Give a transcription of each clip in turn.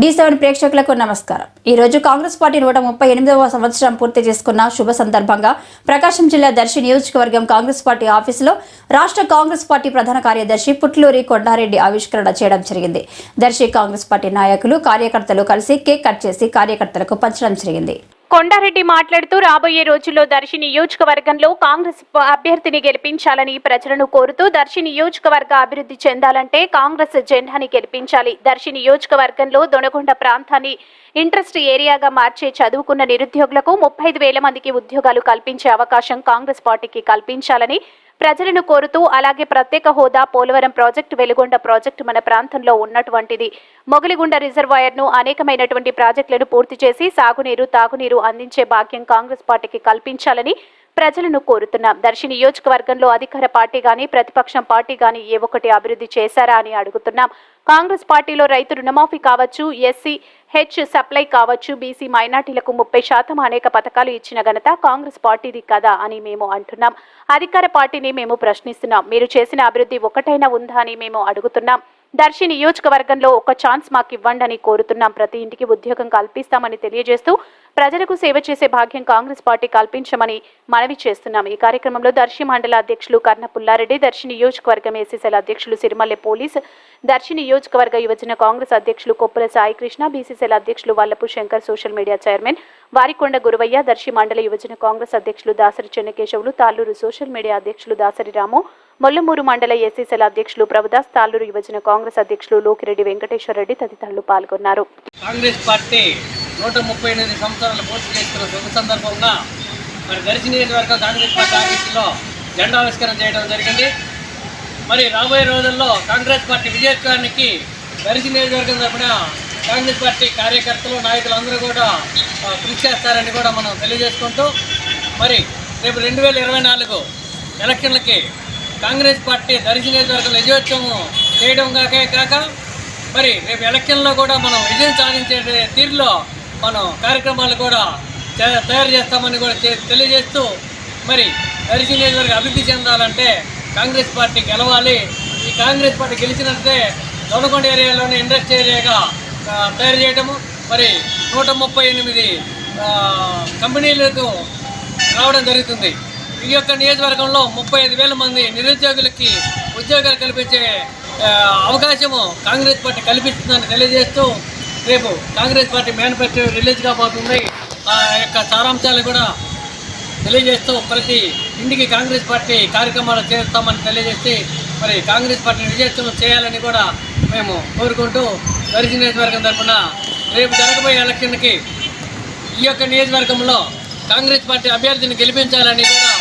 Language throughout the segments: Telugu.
డి సెవెన్ ప్రేక్షకులకు నమస్కారం. ఈ రోజు కాంగ్రెస్ పార్టీ నూట ముప్పై ఎనిమిదవ సంవత్సరం పూర్తి చేసుకున్న శుభ సందర్భంగా ప్రకాశం జిల్లా దర్శి నియోజకవర్గం కాంగ్రెస్ పార్టీ ఆఫీసులో రాష్ట్ర కాంగ్రెస్ పార్టీ ప్రధాన కార్యదర్శి పుట్లూరి కొండారెడ్డి ఆవిష్కరణ చేయడం జరిగింది. దర్శి కాంగ్రెస్ పార్టీ నాయకులు కార్యకర్తలు కలిసి కేక్ కట్ చేసి కార్యకర్తలకు పంచడం జరిగింది. కొండారెడ్డి మాట్లాడుతూ రాబోయే రోజుల్లో దర్శి నియోజకవర్గంలో కాంగ్రెస్ అభ్యర్థిని గెలిపించాలని ప్రజలను కోరుతూ దర్శి నియోజకవర్గ అభివృద్ధి చెందాలంటే కాంగ్రెస్ జెండాని గెలిపించాలి. దర్శి నియోజకవర్గంలో దొనగొండ ప్రాంతాన్ని ఇంట్రెస్ట్ ఏరియాగా మార్చే చదువుకున్న నిరుద్యోగులకు ముప్పై వేల మందికి ఉద్యోగాలు కల్పించే అవకాశం కాంగ్రెస్ పార్టీకి కల్పించాలని ప్రజలను కోరుతూ అలాగే ప్రత్యేక హోదా పోలవరం ప్రాజెక్టు వెలుగొండ ప్రాజెక్టు మన ప్రాంతంలో ఉన్నటువంటిది. మొగలిగుండ రిజర్వాయర్ను అనేకమైనటువంటి ప్రాజెక్టులను పూర్తి చేసి సాగునీరు తాగునీరు అందించే భాగ్యం కాంగ్రెస్ పార్టీకి కల్పించాలని ప్రజలను కోరుతున్నాం. దర్శి నియోజకవర్గంలో అధికార పార్టీ గాని ప్రతిపక్షం పార్టీ గాని ఏ ఒక్కటి అభివృద్ధి చేశారా అని అడుగుతున్నాం. కాంగ్రెస్ పార్టీలో రైతు రుణమాఫీ కావచ్చు ఎస్సీ హెచ్ సప్లై కావచ్చు బీసీ మైనార్టీలకు ముప్పై శాతం అనేక పథకాలు ఇచ్చిన ఘనత కాంగ్రెస్ పార్టీది కదా అని మేము అంటున్నాం. అధికార పార్టీని మేము ప్రశ్నిస్తున్నాం. మీరు చేసిన అభివృద్ధి ఒకటైనా ఉందా అని మేము అడుగుతున్నాం. దర్శి నియోజకవర్గంలో ఒక ఛాన్స్ మాకు ఇవ్వండి అని కోరుతున్నాం. ప్రతి ఇంటికి ఉద్యోగం కల్పిస్తామని తెలియజేస్తూ ప్రజలకు సేవ చేసే భాగ్యం కాంగ్రెస్ పార్టీ కల్పించమని మనవి చేస్తున్నాం. ఈ కార్యక్రమంలో దర్శి మండల అధ్యక్షులు కర్ణ పుల్లారెడ్డి దర్శి నియోజకవర్గం ఏసీసీల అధ్యక్షులు సిరిమల్లె పోలీస్ దర్శి నియోజకవర్గ యువజన కాంగ్రెస్ అధ్యక్షులు కొప్పుల సాయికృష్ణ బీసీసీల అధ్యక్షులు Vallapu Shankar social media chairman Varikonda Guruvayya Darsi mandal యువజన కాంగ్రెస్ అధ్యక్షులు దాసరి చెన్నకేశవులు తాళ్ళూరు సోషల్ మీడియా అధ్యక్షులు దాసరి రాము మొల్లమూరు మండల ఎస్సీసీల అధ్యక్షులు ప్రభుదాస్ తాళ్ళూరు యువజన కాంగ్రెస్ అధ్యక్షులు లోకిరెడ్డి వెంకటేశ్వరరెడ్డి తదితరులు పాల్గొన్నారు. కాంగ్రెస్ పార్టీ నూట ముప్పై ఎనిమిది సంవత్సరాలు పూర్తి చేస్తున్న శుభ సందర్భంగా మరి దర్శి నియోజకవర్గం కాంగ్రెస్ పార్టీ ఆఫీసులో జెండావిష్కరణ చేయడం జరిగింది. మరి రాబోయే రోజుల్లో కాంగ్రెస్ పార్టీ విజయోత్సవానికి దర్శి నియోజకవర్గం తరపున కాంగ్రెస్ పార్టీ కార్యకర్తలు నాయకులు అందరూ కూడా కృషి చేస్తారని కూడా మనం తెలియజేసుకుంటూ మరి రేపు రెండు వేల ఇరవై నాలుగు ఎలక్షన్లకి కాంగ్రెస్ పార్టీ దర్శి నియోజకవర్గంలో విజయోత్సవం చేయడం కాకే కాక మరి రేపు ఎలక్షన్లో కూడా మనం విజయం సాధించే తీరులో మనం కార్యక్రమాలు కూడా తయారు చేస్తామని కూడా తెలియజేస్తూ మరి దర్శి నియోజకవర్గం అభివృద్ధి చెందాలంటే కాంగ్రెస్ పార్టీ గెలవాలి. ఈ కాంగ్రెస్ పార్టీ గెలిచినట్టే దొనకొండ ఏరియాలోని ఇండస్ట్రీ ఏరియాగా తయారు చేయటము మరి నూట ముప్పై ఎనిమిది కంపెనీలకు రావడం జరుగుతుంది. ఈ యొక్క నియోజకవర్గంలో ముప్పై ఐదు వేల మంది నిరుద్యోగులకి ఉద్యోగాలు కల్పించే అవకాశము కాంగ్రెస్ పార్టీ కల్పిస్తుందని తెలియజేస్తూ రేపు కాంగ్రెస్ పార్టీ మేనిఫెస్టో రిలీజ్ కాబోతుంది. ఆ యొక్క సారాంశాలు కూడా తెలియజేస్తూ ప్రతి ఇంటికి కాంగ్రెస్ పార్టీ కార్యక్రమాలు చేస్తామని తెలియజేసి మరి కాంగ్రెస్ పార్టీని విజయత్వం చేయాలని కూడా మేము కోరుకుంటూ దర్శి నియోజకవర్గం తరఫున రేపు జరగబోయే ఎలక్షన్కి ఈ యొక్క నియోజకవర్గంలో కాంగ్రెస్ పార్టీ అభ్యర్థిని గెలిపించాలని కూడా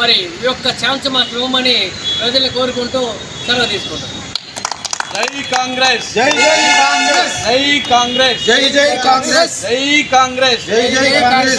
మరి ఈ యొక్క ఛాన్స్ మాకు ఇవ్వమని ప్రజల్ని కోరుకుంటూ సెలవు తీసుకుంటాం జై కాంగ్రెస్. జై జై కాంగ్రెస్. జై కాంగ్రెస్. జై జై కాంగ్రెస్. జై కాంగ్రెస్. జై జై కాంగ్రెస్.